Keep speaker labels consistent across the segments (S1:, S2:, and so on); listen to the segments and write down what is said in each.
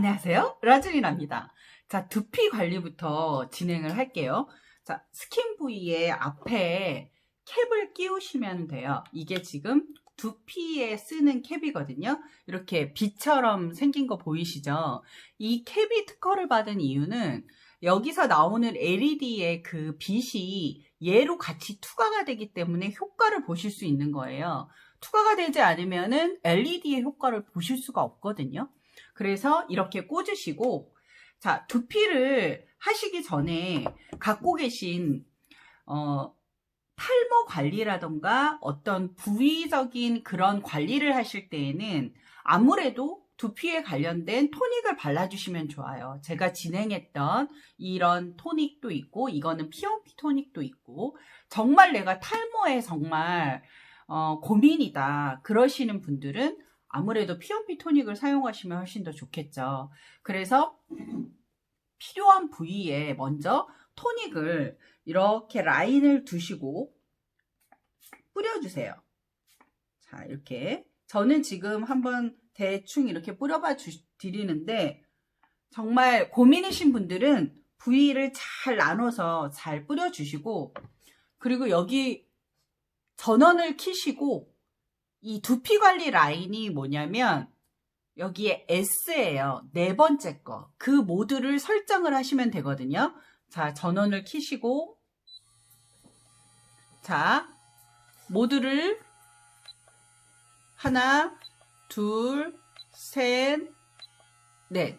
S1: 안녕하세요. 라즈리나입니다. 자, 두피 관리부터 진행을 할게요. 자, 스킨 부위에 앞에 캡을 끼우시면 돼요. 이게 지금 두피에 쓰는 캡이거든요. 이렇게 빛처럼 생긴 거 보이시죠? 이 캡이 특허를 받은 이유는 여기서 나오는 LED의 그 빛이 얘로 같이 투과가 되기 때문에 효과를 보실 수 있는 거예요. 투과가 되지 않으면은 LED의 효과를 보실 수가 없거든요. 그래서 이렇게 꽂으시고 자 두피를 하시기 전에 갖고 계신 어, 탈모 관리라던가 어떤 부위적인 그런 관리를 하실 때에는 아무래도 두피에 관련된 토닉을 발라주시면 좋아요. 제가 진행했던 이런 토닉도 있고, 이거는 피어피 토닉도 있고, 정말 내가 탈모에 정말 어, 고민이다. 그러시는 분들은 아무래도 피어피 토닉을 사용하시면 훨씬 더 좋겠죠. 그래서 필요한 부위에 먼저 토닉을 이렇게 라인을 두시고 뿌려주세요. 자, 이렇게. 저는 지금 한번 대충 이렇게 뿌려봐 주, 드리는데, 정말 고민이신 분들은 부위를 잘 나눠서 잘 뿌려주시고, 그리고 여기 전원을 키시고, 이 두피 관리 라인이 뭐냐면, 여기에 S예요. 네 번째 거. 그 모드를 설정을 하시면 되거든요. 자, 전원을 키시고, 자, 모드를 하나, 둘, 셋, 넷.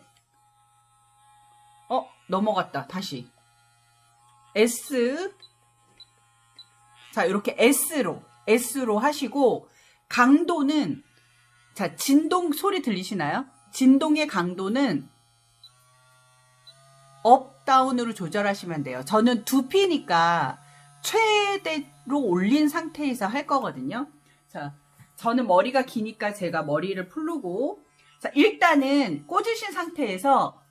S1: 어, 넘어갔다. 다시. S. 자, 이렇게 S로, S로 하시고, 강도는, 자, 진동 소리 들리시나요? 진동의 강도는 업, 다운으로 조절하시면 돼요. 저는 두피니까 최대로 올린 상태에서 할 거거든요. 자, 저는 머리가 기니까 제가 머리를 풀르고, 자, 일단은 꽂으신 상태에서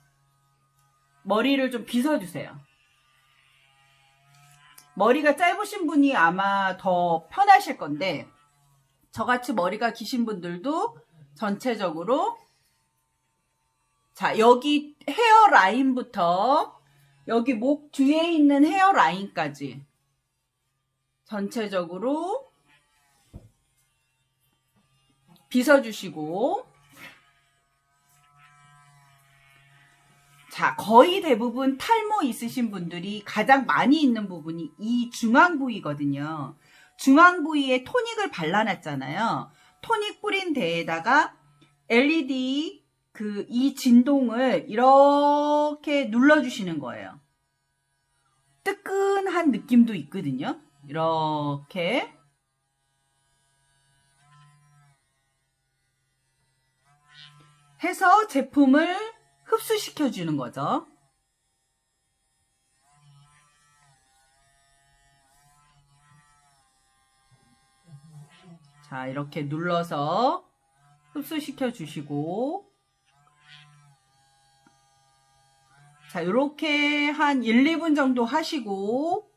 S1: 머리를 좀 빗어주세요. 머리가 짧으신 분이 아마 더 편하실 건데, 저같이 머리가 기신 분들도 전체적으로, 자, 여기 헤어 라인부터, 여기 목 뒤에 있는 헤어 라인까지, 전체적으로 빗어주시고 자 거의 대부분 탈모 있으신 분들이 가장 많이 있는 부분이 이 중앙 부위거든요. 중앙 부위에 토닉을 발라놨잖아요. 토닉 뿌린 데에다가 LED 그 이 진동을 이렇게 눌러주시는 거예요. 뜨끈한 느낌도 있거든요. 이렇게 해서 제품을 흡수시켜 주는 거죠. 자, 이렇게 눌러서 흡수시켜 주시고 자, 이렇게 한 1, 2분 정도 하시고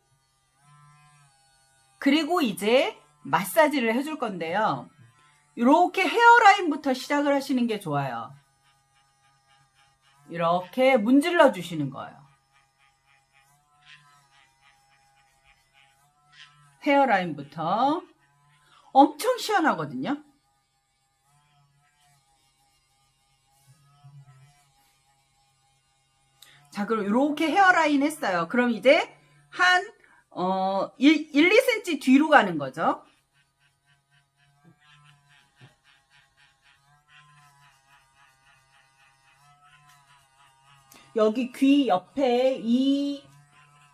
S1: 그리고 이제 마사지를 해줄 건데요. 이렇게 헤어라인부터 시작을 하시는 게 좋아요. 이렇게 문질러 주시는 거예요. 헤어라인부터 엄청 시원하거든요. 자, 그럼 이렇게 헤어라인 했어요. 그럼 이제 한, 어, 1, 1 2cm 뒤로 가는 거죠. 여기 귀 옆에 이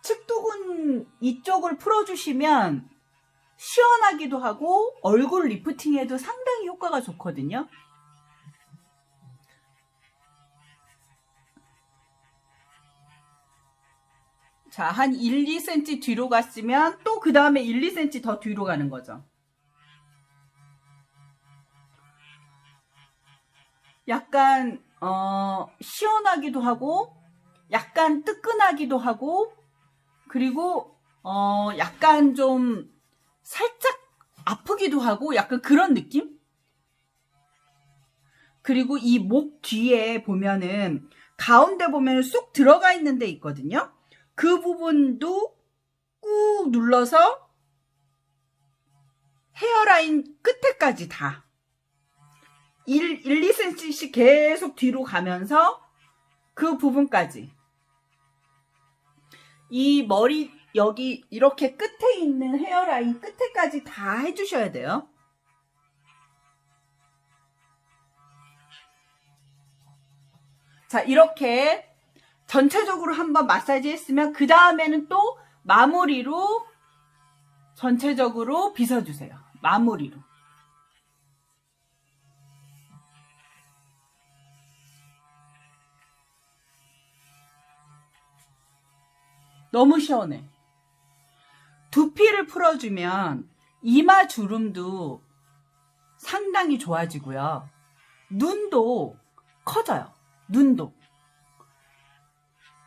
S1: 측두근 이쪽을 풀어주시면 시원하기도 하고 얼굴 리프팅에도 상당히 효과가 좋거든요. 자, 한 1, 2cm 뒤로 갔으면 또 그 다음에 1, 2cm 더 뒤로 가는 거죠. 약간 어, 시원하기도 하고, 약간 뜨끈하기도 하고, 그리고, 어, 약간 좀 살짝 아프기도 하고, 약간 그런 느낌? 그리고 이 목 뒤에 보면은 가운데 보면 쑥 들어가 있는 데 있거든요. 그 부분도 꾹 눌러서 헤어라인 끝에까지 다 1, 1, 2cm씩 계속 뒤로 가면서 그 부분까지 이 머리 여기 이렇게 끝에 있는 헤어라인 끝에까지 다 해주셔야 돼요. 자, 이렇게 전체적으로 한번 마사지 했으면 그 다음에는 또 마무리로 전체적으로 빗어주세요. 마무리로. 너무 시원해. 두피를 풀어주면 이마 주름도 상당히 좋아지고요. 눈도 커져요. 눈도.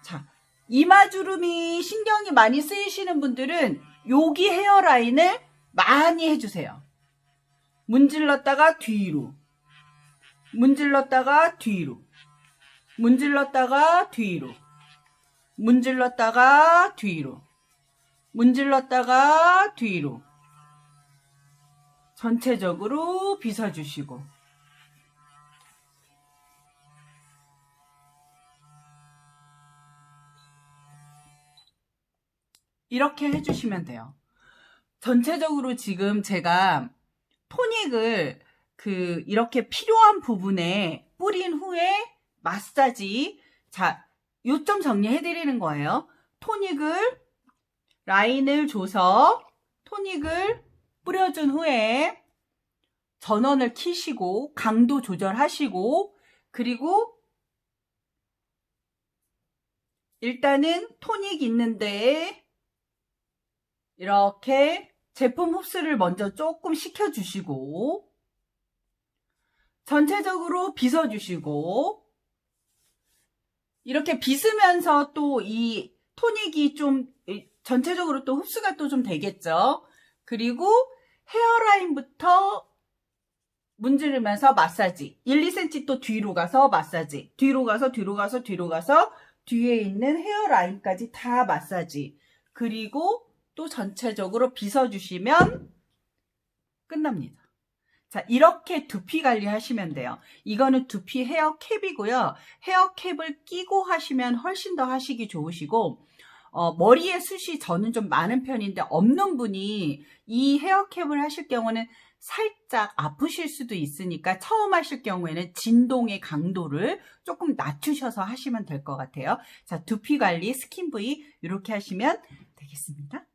S1: 자, 이마 주름이 신경이 많이 쓰이시는 분들은 여기 헤어라인을 많이 해주세요. 문질렀다가 뒤로. 문질렀다가 뒤로. 문질렀다가 뒤로. 문질렀다가 뒤로. 문질렀다가 뒤로. 전체적으로 빗어주시고. 이렇게 해주시면 돼요. 전체적으로 지금 제가 토닉을 그 이렇게 필요한 부분에 뿌린 후에 마사지 자 요점 정리해 드리는 거예요. 토닉을 라인을 줘서 토닉을 뿌려준 후에 전원을 키시고 강도 조절하시고 그리고 일단은 토닉 있는데 이렇게 제품 흡수를 먼저 조금 시켜주시고 전체적으로 빗어주시고 이렇게 빗으면서 또 이 토닉이 좀 전체적으로 또 흡수가 또 좀 되겠죠. 그리고 헤어라인부터 문지르면서 마사지 1, 2cm 또 뒤로 가서 마사지 뒤로 가서 뒤로 가서 뒤로 가서 뒤에 있는 헤어라인까지 다 마사지 그리고 또 전체적으로 빗어주시면 끝납니다. 자, 이렇게 두피 관리하시면 돼요. 이거는 두피 헤어 캡이고요. 헤어 캡을 끼고 하시면 훨씬 더 하시기 좋으시고, 어, 머리에 숱이 저는 좀 많은 편인데 없는 분이 이 헤어 캡을 하실 경우는 살짝 아프실 수도 있으니까 처음 하실 경우에는 진동의 강도를 조금 낮추셔서 하시면 될 것 같아요. 자, 두피 관리, 스킨 부위 이렇게 하시면 되겠습니다.